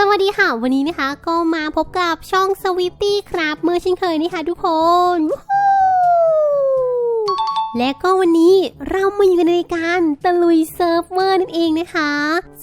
สวัสดีค่ะ วันนี้นะคะก็มาพบกับช่องสวิปตี้ครับเมื่อเช่นเคยนะคะทุกคน และก็วันนี้เรามาอยู่กันในการตะลุยเซิร์ฟเวอร์นั่นเองนะคะ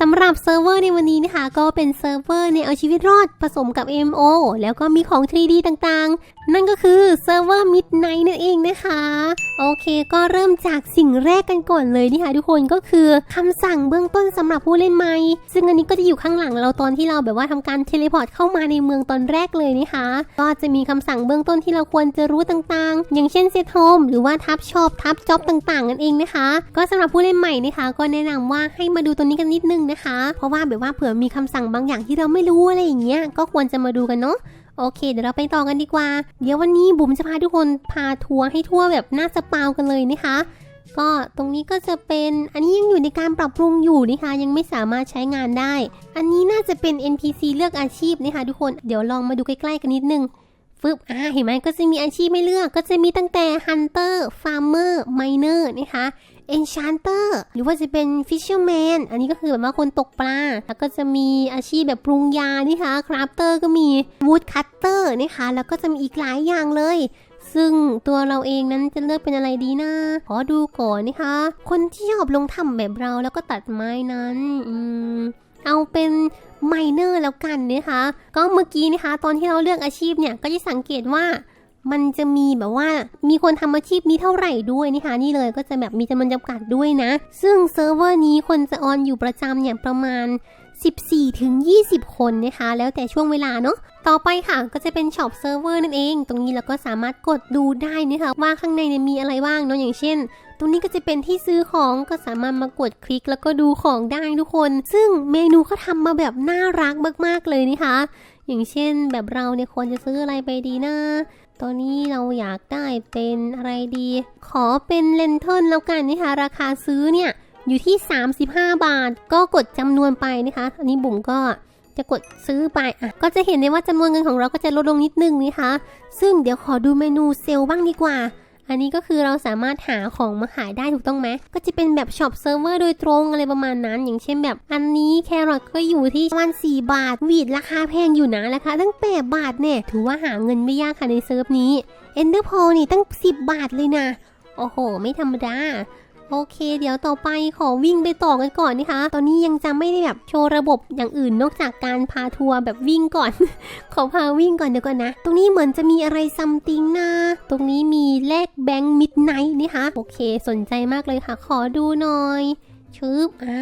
สำหรับเซิร์ฟเวอร์ในวันนี้นะคะ ก็เป็นเซิร์ฟเวอร์ในเอาชีวิตรอดผสมกับ MO แล้วก็มีของ 3D ต่างๆ นั่นก็คือเซิร์ฟเวอร์ Midnight นั่นเองนะคะ โอเคก็เริ่มจากสิ่งแรกกันก่อนเลยนะคะทุกคนก็คือคำสั่งเบื้องต้นสำหรับผู้เล่นใหม่ซึ่งอันนี้ก็จะอยู่ข้างหลังเราตอนที่เราแบบว่าทำการเทเลพอร์ตเข้ามาในเมืองตอนแรกเลยนะคะ ก็จะมีคำสั่งเบื้องต้นที่เราควรจะรู้ต่างๆ อย่างเช่นเซตโฮมหรือว่าทับชอบทับจ็อบต่างๆนั่นเองนะคะ ก็สำหรับผู้เล่นใหม่นะคะ ก็แนะนำว่าให้มาดูตัวนี้กันนิดนึงนะคะ เพราะว่าแบบว่าเผื่อมีคำสั่งบางอย่างที่เราไม่รู้อะไรอย่างเงี้ยก็ควรจะมาดูกันเนาะโอเค เดี๋ยวเราไปต่อกันดีกว่า เดี๋ยววันนี้บุ๋มจะพาทุกคนพาทัวร์ให้ทั่วแบบหน่าสปาวกันเลยนะคะ ก็ตรงนี้ก็จะเป็นอันนี้ยังอยู่ในการปรับปรุงอยู่นะคะ ยังไม่สามารถใช้งานได้ อันนี้น่าจะเป็น NPC เลือกอาชีพนะคะทุกคนเดี๋ยวลองมาดูใกล้ๆกันนิดนึง ฟึบอ่าเห็นไหมก็จะมีอาชีพไม่เลือก ก็จะมีตั้งแต่ Hunter Farmer Miner นะคะ Enchanter หรือว่าจะเป็น Fisherman อันนี้ก็คือแบบว่าคนตกปลา แล้วก็จะมีอาชีพแบบปรุงยานะคะ Crafter ก็มี Wood Cutter นะคะ แล้วก็จะมีอีกหลายอย่างเลยซึ่งตัวเราเองนั้นจะเลือกเป็นอะไรดีนะ ขอดูก่อนนะคะ คนที่ชอบลงทำแบบเราแล้วก็ตัดไม้นั้น อืม เอาเป็นไมเนอร์แล้วกันนะคะก็เมื่อกี้นะคะตอนที่เราเลือกอาชีพเนี่ยก็จะสังเกตว่ามันจะมีแบบว่ามีคนทำอาชีพนี้เท่าไหร่ด้วยนะคะนี่เลยก็จะแบบมีจำนวนจำกัดด้วยนะ ซึ่งเซิร์ฟเวอร์นี้คนจะออนอยู่ประจำอย่างประมาณ 14ถึง20 คนนะคะ แล้วแต่ช่วงเวลาเนาะต่อไปค่ะก็จะเป็นช็อปเซิร์ฟเวอร์นั่นเอง ตรงนี้เราก็สามารถกดดูได้นะคะว่าข้างในเนี่ยมีอะไรบ้างเนาะอย่างเช่น รงนี้ก็จะเป็นที่ซื้อของก็สามารถมากดคลิกแล้วก็ดูของได้ทุกคน ซึ่งเมนูเขาทำมาแบบน่ารักมากๆเลยนะคะ อย่างเช่นแบบเราเนี่ยควรจะซื้ออะไรไปดีนะตอนนี้เราอยากได้เป็นอะไรดี ขอเป็นเลนเทิลแล้วกันนะคะ ราคาซื้อเนี่ยอยู่ที่ 35 บาท ก็กดจำนวนไปนะคะอันนี้บุ๋มก็จะกดซื้อไปอะก็จะเห็นได้ว่าจำนวนเงินของเราก็จะลดลงนิดนึงนะคะ ซึ่งเดี๋ยวขอดูเมนูเซลล์บ้างดีกว่า อันนี้ก็คือเราสามารถหาของมาขายได้ถูกต้องไหม ก็จะเป็นแบบช็อปเซิร์ฟเวอร์โดยตรงอะไรประมาณนั้น อย่างเช่นแบบ อันนี้แครอทก็อยู่ที่ประมาณ4บาท วีดราคาแพงอยู่นะราคาตั้ง8บาทเนี่ย ถือว่าหาเงินไม่ยากค่ะในเซิร์ฟนี้เอนเดอร์พอนี่ตั้ง 10 บาทเลยนะ โอ้โห ไม่ธรรมดา โอเค เดี๋ยวต่อไปขอวิ่งไปต่อกันก่อนนะคะ ตอนนี้ยังจะไม่ได้แบบโชว์ระบบอย่างอื่นนอกจากการพาทัวร์แบบวิ่งก่อน ขอพาวิ่งก่อนเดี๋ยวก่อนนะ ตรงนี้เหมือนจะมีอะไรซัมติงนะ ตรงนี้มีแลกแบงค์มิดไนท์นะคะ โอเค สนใจมากเลยค่ะ ขอดูหน่อยชึบอ่า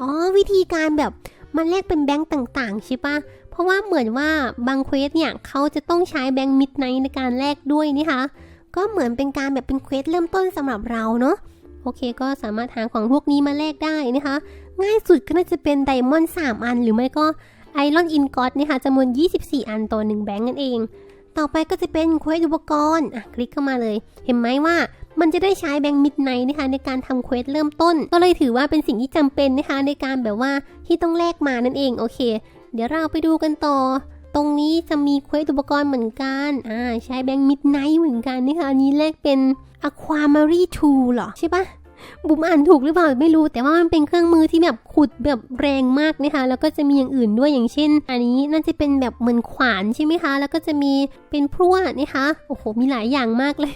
อ๋อ วิธีการแบบมันแลกเป็นแบงค์ต่าง ๆ ใช่ปะเพราะว่าเหมือนว่าบางเควสเนี่ยเขาจะต้องใช้แบงค์มิดไนท์ในการแลกด้วยนะคะ ก็เหมือนเป็นการแบบเป็นเควสเริ่มต้นสำหรับเราเนาะ โอเคก็สามารถหาของพวกนี้มาแลกได้นะคะ ง่ายสุดก็น่าจะเป็นไดมอนด์3อัน หรือไม่ก็ไอรอนอินกอตนะคะจำนวน 24 อันต่อ1แบงก์นั่นเอง ต่อไปก็จะเป็นเควสอุปกรณ์อะคลิกเข้ามาเลย เห็นไหมว่ามันจะได้ใช้แบงค์มิดไนท์นะคะในการทำเควสเริ่มต้น ก็เลยถือว่าเป็นสิ่งที่จำเป็นนะคะในการแบบว่าที่ต้องแลกมานั่นเองโอเค เดี๋ยวเราไปดูกันต่อ ตรงนี้จะมีเควสอุปกรณ์เหมือนกัน อ่า ใช้แบงค์มิดไนท์เหมือนกันนะคะอันนี้แลกเป็น Aquamary 2เหรอ ใช่ปะ บุ๋มอ่านถูกหรือเปล่าไม่รู้ แต่ว่ามันเป็นเครื่องมือที่แบบขุดแบบแรงมากนะคะ แล้วก็จะมีอย่างอื่นด้วยอย่างเช่น อันนี้น่าจะเป็นแบบเหมือนขวานใช่ไหมคะ แล้วก็จะมีเป็นพลั่วนะคะโอ้โหมีหลายอย่างมากเลย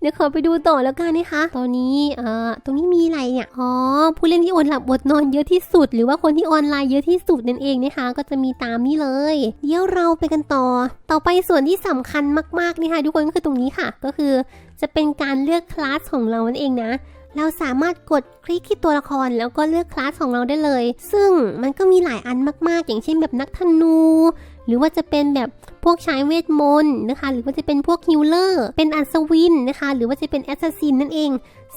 เดี๋ยวขอไปดูต่อแล้วกันนะคะตอนนี้เอ่อตรงนี้มีอะไรเนี่ยอ๋อผู้เล่นที่อดหลับอดนอนเยอะที่สุด หรือว่าคนที่ออนไลน์เยอะที่สุดนั่นเองนะคะ ก็จะมีตามนี้เลย เดี๋ยวเราไปกันต่อ ต่อไปส่วนที่สำคัญมากๆนะคะทุกคนก็คือตรงนี้ค่ะ ก็คือจะเป็นการเลือกคลาสของเรานั่นเองนะ เราสามารถกดคลิกที่ตัวละครแล้วก็เลือกคลาสของเราได้เลย ซึ่งมันก็มีหลายอันมากๆ อย่างเช่นแบบนักธนู หรือว่าจะเป็นแบบพวกใช้เวทมนต์นะคะ หรือว่าจะเป็นพวกฮิลเลอร์ เป็นอัศวินนะคะ หรือว่าจะเป็นแอสซัสซินนั่นเอง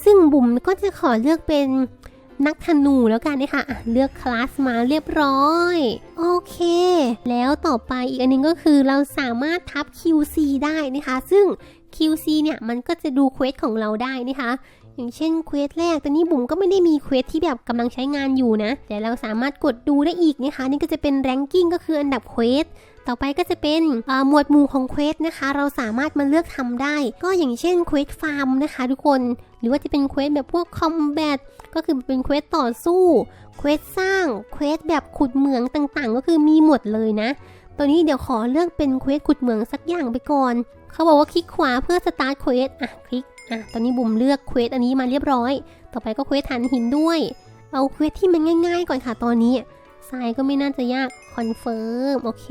ซึ่งบุ๋มก็จะขอเลือกเป็นนักธนูแล้วกันนะคะเลือกคลาสมาเรียบร้อย โอเค แล้วต่อไปอีกอันหนึงก็คือเราสามารถทับ QC ได้นะคะ ซึ่ง QC เนี่ยมันก็จะดูเควสของเราได้นะคะ อย่างเช่นเควสแรกตอนนี้บุ๋มก็ไม่ได้มีเควสที่แบบกำลังใช้งานอยู่นะ แต่เราสามารถกดดูได้อีกนะคะ นี่ก็จะเป็นแรงกิ้งก็คืออันดับเควสต่อไปก็จะเป็นหมวดหมู่ของเควสนะคะ เราสามารถมาเลือกทำได้ ก็อย่างเช่นเควสฟาร์มนะคะทุกคน หรือว่าจะเป็นเควสแบบพวกคอมแบทก็คือเป็นเควสต่อสู้เควสสร้างเควสแบบขุดเหมืองต่างๆ ก็คือมีหมดเลยนะ ตัวนี้เดี๋ยวขอเลือกเป็นเควสขุดเหมืองสักอย่างไปก่อน เขาบอกว่าคลิกขวาเพื่อสตาร์ทเควสอะคลิก อะตอนนี้บุ๋มเลือกเควสอันนี้มาเรียบร้อย ต่อไปก็เควสฐานหินด้วย เอาเควสที่มันง่ายๆก่อนค่ะตอนนี้ทรายก็ไม่น่าจะยากคอนเฟิร์มโอเค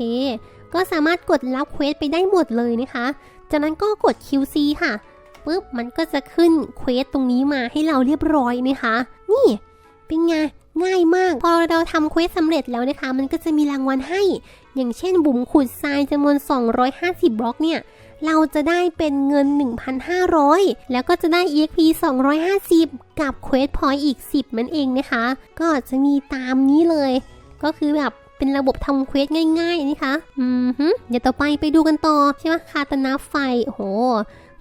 ก็สามารถกดรับเควสไปได้หมดเลยนะคะ จากนั้นก็กด QC ค่ะปุ๊บมันก็จะขึ้นเควสตรงนี้มาให้เราเรียบร้อยนะคะ นี่เป็นไงง่ายมาก พอเราทำเควสสำเร็จแล้วนะคะ มันก็จะมีรางวัลให้ อย่างเช่นบุ๋มขุดทรายจำนวน 250 บล็อกเนี่ย เราจะได้เป็นเงิน 1,500 แล้วก็จะได้ EXP 250 กับเควสพอยต์อีก 10 มันเองนะคะ ก็จะมีตามนี้เลย ก็คือแบบเป็นระบบทำเควสง่ายๆนะคะ อืมฮึเดี๋ยวต่อไปไปดูกันต่อ ใช่ไหมคาตานาไฟโอ้โห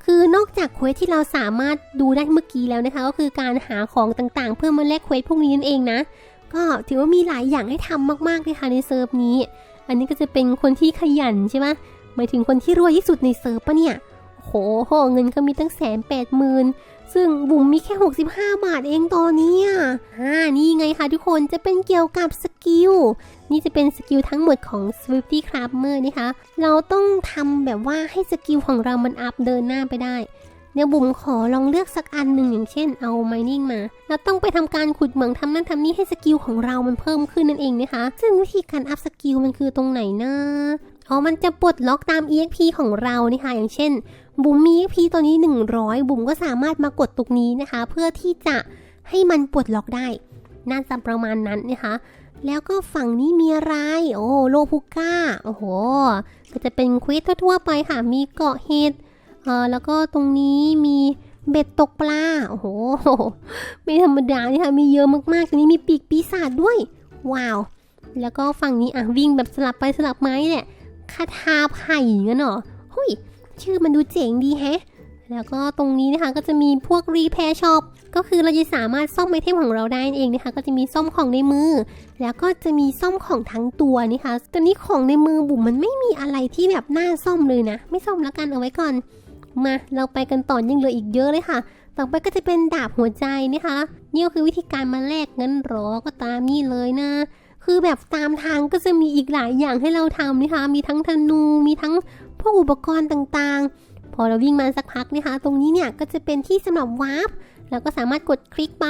คือนอกจากเควสที่เราสามารถดูได้เมื่อกี้แล้วนะคะ ก็คือการหาของต่างๆ เพื่อมาแลกเควสพวกนี้นั่นเองนะ ก็ถือว่ามีหลายอย่างให้ทำมากๆเลยค่ะในเซิร์ฟนี้ อันนี้ก็จะเป็นคนที่ขยันใช่ไหม หมายถึงคนที่รวยที่สุดในเซิร์ฟปะเนี่ยโอ้โหเงินก็มีตั้งแสนแปดหมื่นซึ่งบุ๋มมีแค่ 65 บาทเองตอนนี้อะอ่านี่ไงคะทุกคนจะเป็นเกี่ยวกับสกิล นี่จะเป็นสกิลทั้งหมดของ Swifty c r a b m e r นะคะ เราต้องทำแบบว่าให้สกิลของเรามันอัพเดินหน้าไปได้ เดี๋ยวบุ๋มขอลองเลือกสักอันหนึ่งอย่างเช่นเอา mining มา เราต้องไปทำการขุดเหมืองทำนั่นทำนี่ให้สกิลของเรามันเพิ่มขึ้นนั่นเองนะคะ ซึ่งวิธีการอัพสกิลมันคือตรงไหนนะ อ๋อมันจะปลดล็อกตาม EXP ของเรานี่ค่ะอย่างเช่น บุ๋มมี EXP ตัวนี้ 100 บุ๋มก็สามารถมากดตรงนี้นะคะ เพื่อที่จะให้มันปลดล็อกได้น่าจะประมาณนั้นนะคะแล้วก็ฝั่งนี้มีอะไร โอ้โลพุก้า โอ้โห ก็จะเป็นควิสทั่วๆไปค่ะ มีเกาะเห็ดเอ่อแล้วก็ตรงนี้มีเบ็ดตกปลา โอ้โห ไม่ธรรมดานี่ค่ะ มีเยอะมากๆตรงนี้มีปีกปีศาจด้วย ว้าว แล้วก็ฝั่งนี้อะวิ่งแบบสลับไปสลับไม้เนี่ย คาทาไผ่งั้นเหรอหุยชื่อมันดูเจ๋งดีแฮะ แล้วก็ตรงนี้นะคะก็จะมีพวกรีแพร์ช็อปก็คือเราจะสามารถซ่อมไอเทมของเราได้นั่นเองนะคะ ก็จะมีซ่อมของในมือ แล้วก็จะมีซ่อมของทั้งตัวนี่ค่ะตอนนี้ของในมือบุ๋มมันไม่มีอะไรที่แบบน่าซ่อมเลยนะ ไม่ซ่อมแล้วกันเอาไว้ก่อน มาเราไปกันต่อยังเหลืออีกเยอะเลยค่ะ ต่อไปก็จะเป็นดาบหัวใจนะคะนี่ก็คือวิธีการมาแลกเงินหรอก็ตามนี่เลยนะ คือแบบตามทางก็จะมีอีกหลายอย่างให้เราทำนะคะ มีทั้งธนู มีทั้งพวกอุปกรณ์ต่างๆ พอเราวิ่งมาสักพักนะคะ ตรงนี้เนี่ยก็จะเป็นที่สำหรับวาร์ปแล้วก็สามารถกดคลิกไป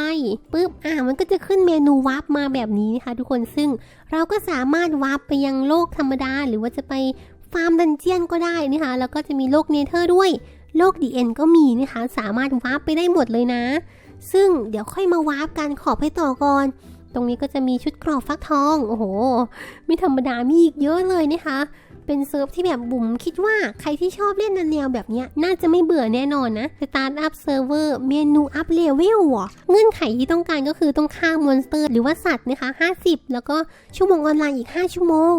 ปุ๊บ อ่า มันก็จะขึ้นเมนูวาร์ปมาแบบนี้นะคะทุกคน ซึ่งเราก็สามารถวาร์ปไปยังโลกธรรมดา หรือว่าจะไปฟาร์มดันเจียนก็ได้นะคะ แล้วก็จะมีโลกเนเธอร์ด้วย โลกดีเอ็นก็มีนะคะ สามารถวาร์ปไปได้หมดเลยนะ ซึ่งเดี๋ยวค่อยมาวาร์ปกันขอให้ต่อก่อน รงนี้ก็จะมีชุดกรอบฟักทอง โอ้โห ไม่ธรรมดามีอีกเยอะเลยนะคะ เป็นเซิร์ฟที่แบบบุ๋มคิดว่าใครที่ชอบเล่นแนวแบบนี้น่าจะไม่เบื่อแน่นอนนะ Start Up Server เวอร์เมนูอัพเลเวลอะเงื่อนไขที่ต้องการก็คือต้องฆ่ามอนสเตอร์หรือว่าสัตว์นะคะ 50 แล้วก็ชั่วโมงออนไลน์อีก 5 ชั่วโมง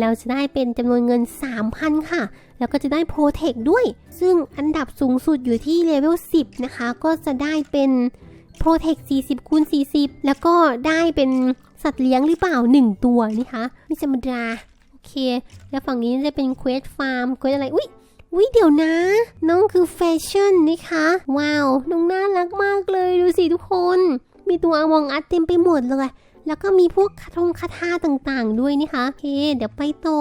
แล้วจะได้เป็นจำนวนเงิน 3,000 ค่ะ แล้วก็จะได้โปรเทคด้วย ซึ่งอันดับสูงสุดอยู่ที่เลเวล10 นะคะ ก็จะได้เป็น โปรเทค40คูณ40 แล้วก็ได้เป็นสัตว์เลี้ยงหรือเปล่า 1 ตัวนะคะไม่ธรรมดา โอเค แล้วฝั่งนี้จะเป็นเควสฟาร์มเควสอะไร อุ๊ยอุ๊ยเดี๋ยวนะ น้องคือแฟชั่นนะคะ ว้าว น้องน่ารักมากเลยดูสิทุกคน มีตัวอมองอัดเต็มไปหมดเลย แล้วก็มีพวกคาทงคาถาต่างๆ ด้วยนะคะโอเคเดี๋ยวไปต่อ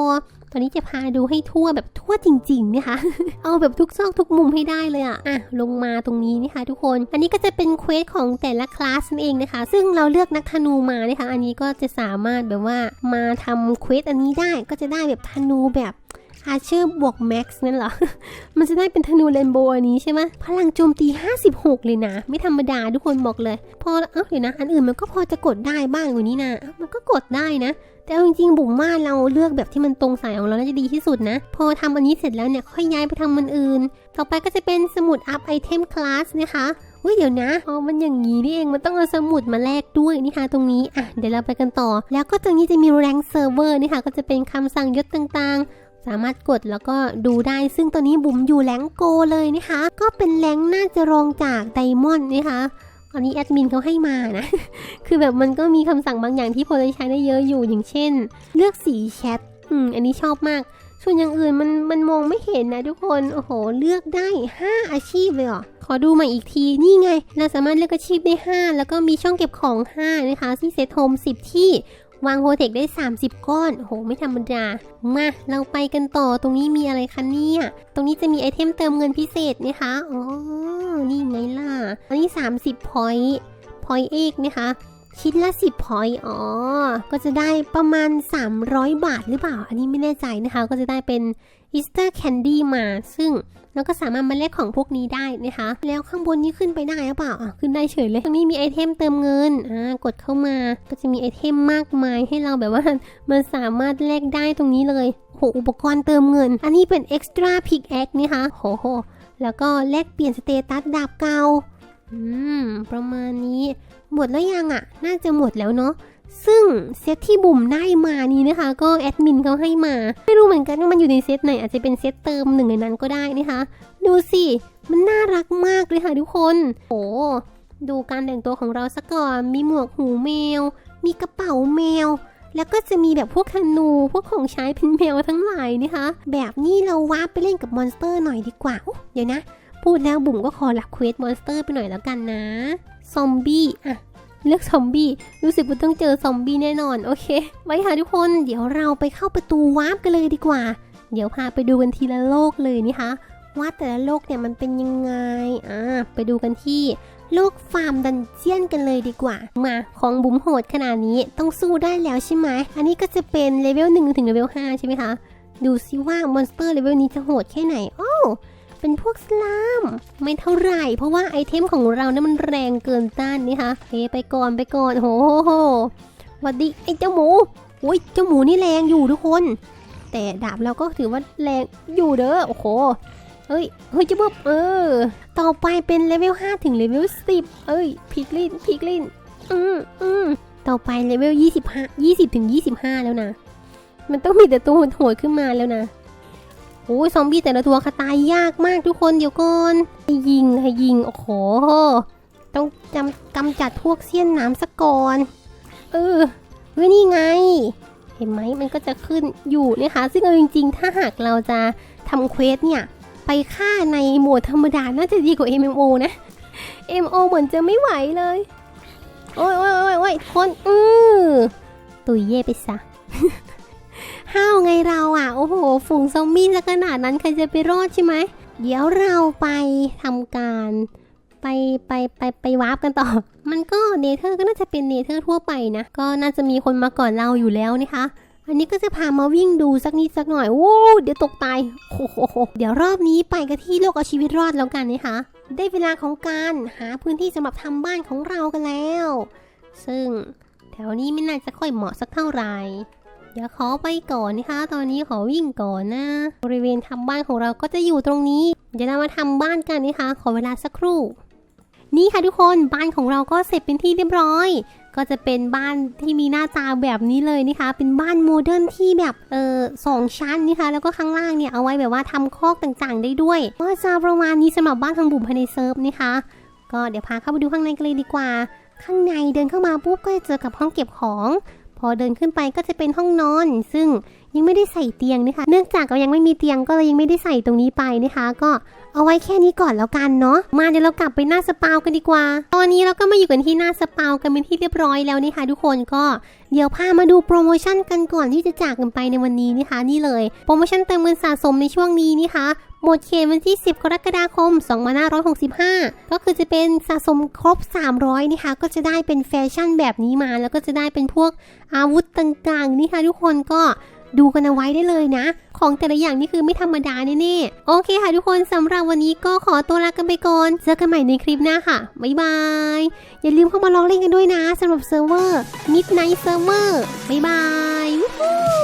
ตอนนี้จะพาดูให้ทั่วแบบทั่วจริงๆนะคะ เอาแบบทุกซอกทุกมุมให้ได้เลยอะอะ ลงมาตรงนี้นะคะทุกคน อันนี้ก็จะเป็นเควสของแต่ละคลาสนั่นเองนะคะ ซึ่งเราเลือกนักธนูมานะคะ อันนี้ก็จะสามารถแบบว่ามาทำเควสอันนี้ได้ก็จะได้แบบธนูแบบ อาเชอร์บวกแม็กซ์นั่นเหรอ มันจะได้เป็นธนูเรนโบว์อันนี้ใช่ไหมพลังโจมตี 56 เลยนะ ไม่ธรรมดาทุกคนบอกเลย พอเอ้าเดี๋ยวนะ อันอื่นมันก็พอจะกดได้บ้างกว่นี้นะมันก็กดได้นะ แต่เอาจริงๆบุ๋มว่าเราเลือกแบบที่มันตรงสายของเราน่าจะดีที่สุดนะ พอทำอันนี้เสร็จแล้วเนี่ยค่อยย้ายไปทำมันอื่น ต่อไปก็จะเป็นสมุดอัพไอเทมคลาสนะคะอุ้ยเดี๋ยวนะอ๋อมันอย่างนี้นี่เอง มันต้องเอาสมุดมาแลกด้วยนี่ค่ะตรงนี้ อะ เดี๋ยวเราไปกันต่อ แล้วก็ตรงนี้จะมีแรงเซิร์ฟเวอร์นี่ค่ะ ก็จะเป็นคำสั่งยศต่างๆ สามารถกดแล้วก็ดูได้ ซึ่งตอนนี้บุ๋มอยู่แรงโกเลยนะคะ ก็เป็นแรงน่าจะรองจากไดมอนด์นะคะอันนี้แอดมินเขาให้มานะ คือแบบมันก็มีคำสั่งบางอย่างที่พอจะใช้ได้เยอะอยู่อย่างเช่น เลือกสีแชทอืมอันนี้ชอบมาก ส่วนอย่างอื่นมันมันมองไม่เห็นนะทุกคน โอ้โห เลือกได้ 5 อาชีพเลยเหรอ ขอดูใหม่อีกที นี่ไง เราสามารถเลือกอาชีพได้ 5 แล้วก็มีช่องเก็บของ 5 นะคะ ที่เซตโฮม10 ที่ วางโฮเทคได้ 30 ก้อน โห ไม่ธรรมดา มา เราไปกันต่อ ตรงนี้มีอะไรคะเนี่ย ตรงนี้จะมีไอเทมเติมเงินพิเศษนะคะ อ๋อ นี่ไงล่ะ อันนี้ 30 point point เอกนะคะ ชิ้นละ 10 point อ๋อ ก็จะได้ประมาณ 300 บาทหรือเปล่า อันนี้ไม่แน่ใจนะคะ ก็จะได้เป็น Easter Candy มา ซึ่งเราก็สามารถมาแลกของพวกนี้ได้นะคะ แล้วข้างบนนี้ขึ้นไปได้หรือเปล่าอะขึ้นได้เฉยเลย ตรงนี้มีไอเทมเติมเงิน อ่า กดเข้ามา ก็จะมีไอเทมมากมายให้เราแบบว่ามันสามารถแลกได้ตรงนี้เลยโหอุปกรณ์เติมเงิน อันนี้เป็น Extra Pickaxe นะคะ โหโห แล้วก็แลกเปลี่ยนสเตตัสดาบเก่า อืม ประมาณนี้ หมดแล้วยังอะ่ะ น่าจะหมดแล้วเนาะซึ่งเซตที่บุ๋มได้มานี้นะคะ ก็แอดมินเขาให้มา ไม่รู้เหมือนกันว่ามันอยู่ในเซตไหน อาจจะเป็นเซตเติมหนึ่งในนั้นก็ได้นะคะ ดูสิ มันน่ารักมากเลยค่ะทุกคน โอ้ดูการแต่งตัวของเราสักก่อน มีหมวกหูแมว มีกระเป๋าแมว แล้วก็จะมีแบบพวกธนู พวกของใช้เป็นแมวทั้งหลายนะคะ แบบนี้เราวาร์ปไปเล่นกับมอนสเตอร์หน่อยดีกว่าเดี๋ยวนะ พูดแล้วบุ๋มก็ขอหลักเควสมอนสเตอร์ไปหน่อยแล้วกันนะ ซอมบี้อะเลือกซอมบี้รู้สึกว่าต้องเจอซอมบี้แน่นอนโอเค ไว้ค่ะทุกคน เดี๋ยวเราไปเข้าประตูวาร์ปกันเลยดีกว่า เดี๋ยวพาไปดูกันทีละโลกเลยนะคะว่าแต่ละโลกเนี่ยมันเป็นยังไง อ่า ไปดูกันที่โลกฟาร์มดันเจียนกันเลยดีกว่า มาของบุ๋มโหดขนาดนี้ต้องสู้ได้แล้วใช่ไหม อันนี้ก็จะเป็นเลเวล1ถึงเลเวล5ใช่ไหมคะ ดูซิว่ามอนสเตอร์เลเวลนี้จะโหดแค่ไหน โอ้ เป็นพวกสลาม ไม่เท่าไหร่ เพราะว่าไอเทมของเรานะมันแรงเกินต้านนี่คะเฮ้ไปก่อนไปก่อนโหโหหวัดดีไอเจ้าหมูอุ้ยเจ้าหมูนี่แรงอยู่ทุกคน แต่ดาบเราก็ถือว่าแรงอยู่เด้อโอ้โหเฮ้ยเฮ้ยจะบบเออ ต่อไปเป็นเลเวล5ถึงเลเวล10 เอ้ยพิกลินพิกลินอืมอืมต่อไปเลเวล25 20ถึง25 แล้วนะ มันต้องมีแต่ตัวโหดขึ้นมาแล้วนะ โอ้ยซอมบี้แต่ละตัวค่ะตายยากมากทุกคนเดี๋ยวก่อนให้ยิงให้ยิง โอ้โห ต้องจำกำจัดพวกเสี้ยนน้ำสะก่อน เออเฮ้ยนี่ไง เห็นไหมมันก็จะขึ้นอยู่นะคะ ซึ่งเอาจริง ๆ ถ้าหากเราจะทำเควสเนี่ย ไปฆ่าในโหมดธรรมดา น่าจะดีกว่า MMO นะ MO เหมือนจะไม่ไหวเลย โอ้ยโอ้ยโอ้ยโอ้ยคน อือตุยเย่ไปซะ ห้าวไงเราอะ โอ้โห ฝูงซอมบี้ซะขนาดนั้นใครจะไปรอดใช่ไหม เดี๋ยวเราไปทำการไปไปไปไปวาร์ปกันต่อ มันก็เนเธอร์ก็น่าจะเป็นเนเธอร์ทั่วไปนะ ก็น่าจะมีคนมาก่อนเราอยู่แล้วนะคะ อันนี้ก็จะพามาวิ่งดูสักนิดสักหน่อยโว้เดี๋ยวตกตายโอ้โหเดี๋ยวรอบนี้ไปกันที่โลกเอาชีวิตรอดแล้วกันนะคะ ได้เวลาของการหาพื้นที่สำหรับทำบ้านของเรากันแล้ว ซึ่งแถวนี้ไม่น่าจะค่อยเหมาะสักเท่าไหร่ เดี๋ยวขอไปก่อนนะคะ ตอนนี้ขอวิ่งก่อนนะ บริเวณทำบ้านของเราก็จะอยู่ตรงนี้ เดี๋ยวเรามาทำบ้านกันนะคะ ขอเวลาสักครู่ นี่ค่ะทุกคนบ้านของเราก็เสร็จเป็นที่เรียบร้อย ก็จะเป็นบ้านที่มีหน้าตาแบบนี้เลยนะคะ เป็นบ้านโมเดิร์นที่แบบเออสองชั้นนะคะแล้วก็ข้างล่างเนี่ยเอาไว้แบบว่าทำคอกต่างๆ ได้ด้วยก็จะประมาณนี้สำหรับบ้านของบุ๋มภายในเซิร์ฟนะคะ ก็เดี๋ยวพาเข้าไปดูข้างในกันเลยดีกว่า ข้างในเดินเข้ามาปุ๊บก็จะเจอกับห้องเก็บของ อเดินขึ้นไปก็จะเป็นห้องนอน ซึ่งยังไม่ได้ใส่เตียงนะคะ เนื่องจากเรายังไม่มีเตียงก็เลยยังไม่ได้ใส่ตรงนี้ไปนะคะ ก็ เอาไว้แค่นี้ก่อนแล้วกันเนาะมาเดี๋ยวเรากลับไปหน้าสปาวกันดีกว่า ตอนนี้เราก็มาอยู่กันที่หน้าสปาวกันเป็นที่เรียบร้อยแล้วนะคะทุกคนก็เดี๋ยวพามาดูโปรโมชั่นกันก่อนที่จะจากกันไปในวันนี้นะคะนี่เลยโปรโมชั่นเติมเงินสะสมในช่วงนี้นะคะหมดเขตวันที่ 10 กรกฎาคม 2565 ก็คือจะเป็นสะสมครบ 300นะคะก็จะได้เป็นแฟชั่นแบบนี้มา แล้วก็จะได้เป็นพวกอาวุธต่างๆนี่ค่ะทุกคนก็ ดูกันเอาไว้ได้เลยนะ ของแต่ละอย่างนี่คือไม่ธรรมดาแน่ๆ โอเคค่ะทุกคนสำหรับวันนี้ก็ขอตัวลากันไปก่อน เจอกันใหม่ในคลิปหน้าค่ะ บ๊ายบาย อย่าลืมเข้ามาลองเล่นกันด้วยนะสำหรับเซิร์ฟเวอร์ Midnight Server บ๊ายบาย